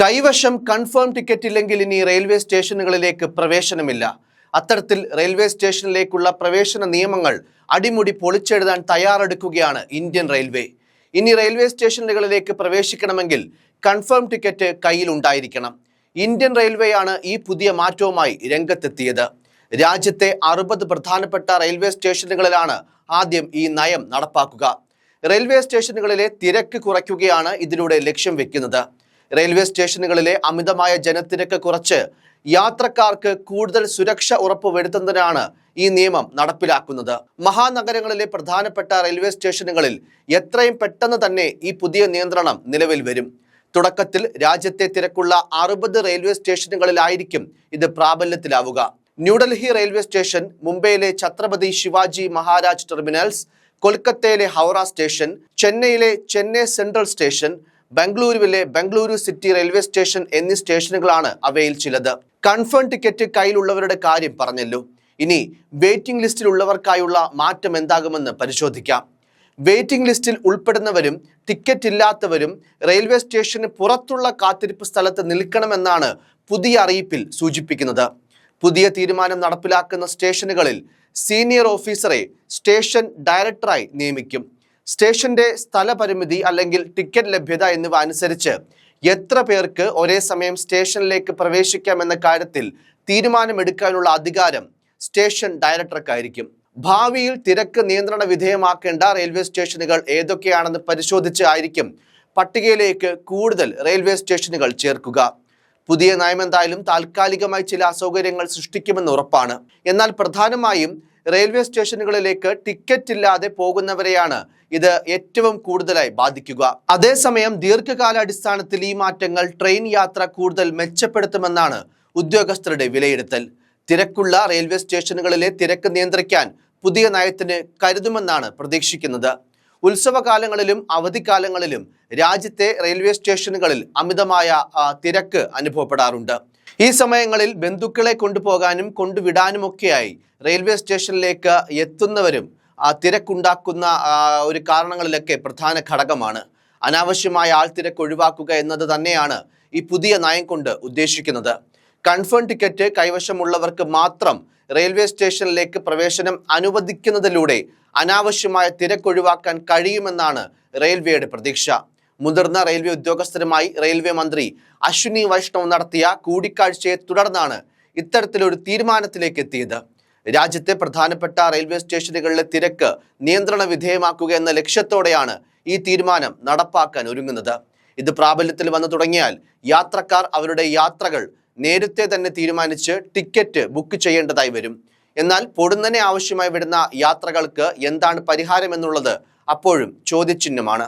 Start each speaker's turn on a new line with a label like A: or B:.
A: കൈവശം confirm ticket ഇല്ലെങ്കിൽ ഇനി റെയിൽവേ സ്റ്റേഷനുകളിലേക്ക് പ്രവേശനമില്ല. അത്തരത്തിൽ റെയിൽവേ സ്റ്റേഷനിലേക്കുള്ള പ്രവേശന നിയമങ്ങൾ അടിമുടി പൊളിച്ചെഴുതാൻ തയ്യാറെടുക്കുകയാണ് ഇന്ത്യൻ റെയിൽവേ ഇനി റെയിൽവേ സ്റ്റേഷനുകളിലേക്ക് പ്രവേശിക്കണമെങ്കിൽ കൺഫേം ടിക്കറ്റ് കയ്യിൽ ഉണ്ടായിരിക്കണം ഇന്ത്യൻ റെയിൽവേയാണ് ഈ പുതിയ മാറ്റവുമായി രംഗത്തെത്തിയത്. രാജ്യത്തെ അറുപത് പ്രധാനപ്പെട്ട റെയിൽവേ സ്റ്റേഷനുകളിലാണ് ആദ്യം ഈ നയം നടപ്പാക്കുക. റെയിൽവേ സ്റ്റേഷനുകളിലെ തിരക്ക് കുറയ്ക്കുകയാണ് ഇതിലൂടെ ലക്ഷ്യം വെക്കുന്നത്. റെയിൽവേ സ്റ്റേഷനുകളിലെ അമിതമായ ജനത്തിരക്ക് കുറച്ച് യാത്രക്കാർക്ക് കൂടുതൽ സുരക്ഷ ഉറപ്പുവരുത്തുന്നതിനാണ് ഈ നിയമം നടപ്പിലാക്കുന്നത്. മഹാനഗരങ്ങളിലെ പ്രധാനപ്പെട്ട റെയിൽവേ സ്റ്റേഷനുകളിൽ എത്രയും പെട്ടെന്ന് തന്നെ ഈ പുതിയ നിയന്ത്രണം നിലവിൽ വരും. തുടക്കത്തിൽ രാജ്യത്തെ തിരക്കുള്ള അറുപത് റെയിൽവേ സ്റ്റേഷനുകളിലായിരിക്കും ഇത് പ്രാബല്യത്തിലാവുക. ന്യൂഡൽഹി റെയിൽവേ സ്റ്റേഷൻ മുംബൈയിലെ ഛത്രപതി ശിവാജി മഹാരാജ് ടെർമിനൽസ് കൊൽക്കത്തയിലെ ഹൗറ സ്റ്റേഷൻ ചെന്നൈയിലെ ചെന്നൈ സെൻട്രൽ സ്റ്റേഷൻ ബംഗളൂരുവിലെ ബംഗളൂരു സിറ്റി റെയിൽവേ സ്റ്റേഷൻ എന്നീ സ്റ്റേഷനുകളാണ് അവയിൽ ചിലത്. കൺഫേം ടിക്കറ്റ് കയ്യിലുള്ളവരുടെ കാര്യം പറഞ്ഞല്ലോ. ഇനി വെയിറ്റിംഗ് ലിസ്റ്റിലുള്ളവർക്കായുള്ള മാറ്റം എന്താകുമെന്ന് പരിശോധിക്കാം. വെയിറ്റിംഗ് ലിസ്റ്റിൽ ഉൾപ്പെടുന്നവരും ടിക്കറ്റ് ഇല്ലാത്തവരും റെയിൽവേ സ്റ്റേഷന് പുറത്തുള്ള കാത്തിരിപ്പ് സ്ഥലത്ത് നിൽക്കണമെന്നാണ് പുതിയ അറിയിപ്പിൽ സൂചിപ്പിക്കുന്നത്. പുതിയ തീരുമാനം നടപ്പിലാക്കുന്ന സ്റ്റേഷനുകളിൽ സീനിയർ ഓഫീസറെ സ്റ്റേഷൻ ഡയറക്ടറായി നിയമിക്കും. സ്റ്റേഷന്റെ സ്ഥലപരിമിതി അല്ലെങ്കിൽ ടിക്കറ്റ് ലഭ്യത എന്നിവ അനുസരിച്ച് എത്ര പേർക്ക് ഒരേ സമയം സ്റ്റേഷനിലേക്ക് പ്രവേശിക്കാം എന്ന കാര്യത്തിൽ തീരുമാനമെടുക്കാനുള്ള അധികാരം സ്റ്റേഷൻ ഡയറക്ടർക്കായിരിക്കും. ഭാവിയിൽ തിരക്ക് നിയന്ത്രണ വിധേയമാക്കേണ്ട റെയിൽവേ സ്റ്റേഷനുകൾ ഏതൊക്കെയാണെന്ന് പരിശോധിച്ച് ആയിരിക്കും പട്ടികയിലേക്ക് കൂടുതൽ റെയിൽവേ സ്റ്റേഷനുകൾ ചേർക്കുക. പുതിയ നയമെന്തായാലും താൽക്കാലികമായി ചില അസൗകര്യങ്ങൾ സൃഷ്ടിക്കുമെന്ന് ഉറപ്പാണ്. എന്നാൽ പ്രധാനമായും റെയിൽവേ സ്റ്റേഷനുകളിലേക്ക് ടിക്കറ്റ് ഇല്ലാതെ പോകുന്നവരെയാണ് ഇത് ഏറ്റവും കൂടുതലായി ബാധിക്കുക. അതേസമയം ദീർഘകാലാടിസ്ഥാനത്തിൽ ഈ മാറ്റങ്ങൾ ട്രെയിൻ യാത്ര കൂടുതൽ മെച്ചപ്പെടുത്തുമെന്നാണ് ഉദ്യോഗസ്ഥരുടെ വിലയിരുത്തൽ. തിരക്കുള്ള റെയിൽവേ സ്റ്റേഷനുകളിലെ തിരക്ക് നിയന്ത്രിക്കാൻ പുതിയ നയത്തിന് കരുതുമെന്നാണ് പ്രതീക്ഷിക്കുന്നത്. ഉത്സവകാലങ്ങളിലും അവധിക്കാലങ്ങളിലും രാജ്യത്തെ റെയിൽവേ സ്റ്റേഷനുകളിൽ അമിതമായ തിരക്ക് അനുഭവപ്പെടാറുണ്ട്. ഈ സമയങ്ങളിൽ ബന്ധുക്കളെ കൊണ്ടുപോകാനും കൊണ്ടുവിടാനുമൊക്കെയായി റെയിൽവേ സ്റ്റേഷനിലേക്ക് എത്തുന്നവരും ആ തിരക്കുണ്ടാക്കുന്ന ഒരു കാരണങ്ങളിലൊക്കെ പ്രധാന ഘടകമാണ്. അനാവശ്യമായ ആൾ തിരക്ക് ഒഴിവാക്കുക എന്നത് തന്നെയാണ് ഈ പുതിയ നയം കൊണ്ട് ഉദ്ദേശിക്കുന്നത്. കൺഫേം ടിക്കറ്റ് കൈവശമുള്ളവർക്ക് മാത്രം റെയിൽവേ സ്റ്റേഷനിലേക്ക് പ്രവേശനം അനുവദിക്കുന്നതിലൂടെ അനാവശ്യമായ തിരക്കൊഴിവാക്കാൻ കഴിയുമെന്നാണ് റെയിൽവേയുടെ പ്രതീക്ഷ. മുതിർന്ന റെയിൽവേ ഉദ്യോഗസ്ഥരുമായി റെയിൽവേ മന്ത്രി അശ്വിനി വൈഷ്ണവ് നടത്തിയ കൂടിക്കാഴ്ചയെ തുടർന്നാണ് ഇത്തരത്തിലൊരു തീരുമാനത്തിലേക്ക് എത്തിയത്. രാജ്യത്തെ പ്രധാനപ്പെട്ട റെയിൽവേ സ്റ്റേഷനുകളിലെ തിരക്ക് നിയന്ത്രണ വിധേയമാക്കുക എന്ന ലക്ഷ്യത്തോടെയാണ് ഈ തീരുമാനം നടപ്പാക്കാൻ ഒരുങ്ങുന്നത്. ഇത് പ്രാബല്യത്തിൽ വന്നു തുടങ്ങിയാൽ യാത്രക്കാർ അവരുടെ യാത്രകൾ നേരത്തെ തന്നെ തീരുമാനിച്ച് ടിക്കറ്റ് ബുക്ക് ചെയ്യേണ്ടതായി വരും. എന്നാൽ പൊടുന്നനെ ആവശ്യമായി വരുന്ന യാത്രകൾക്ക് എന്താണ് പരിഹാരം എന്നുള്ളത് അപ്പോഴും ചോദ്യചിഹ്നമാണ്.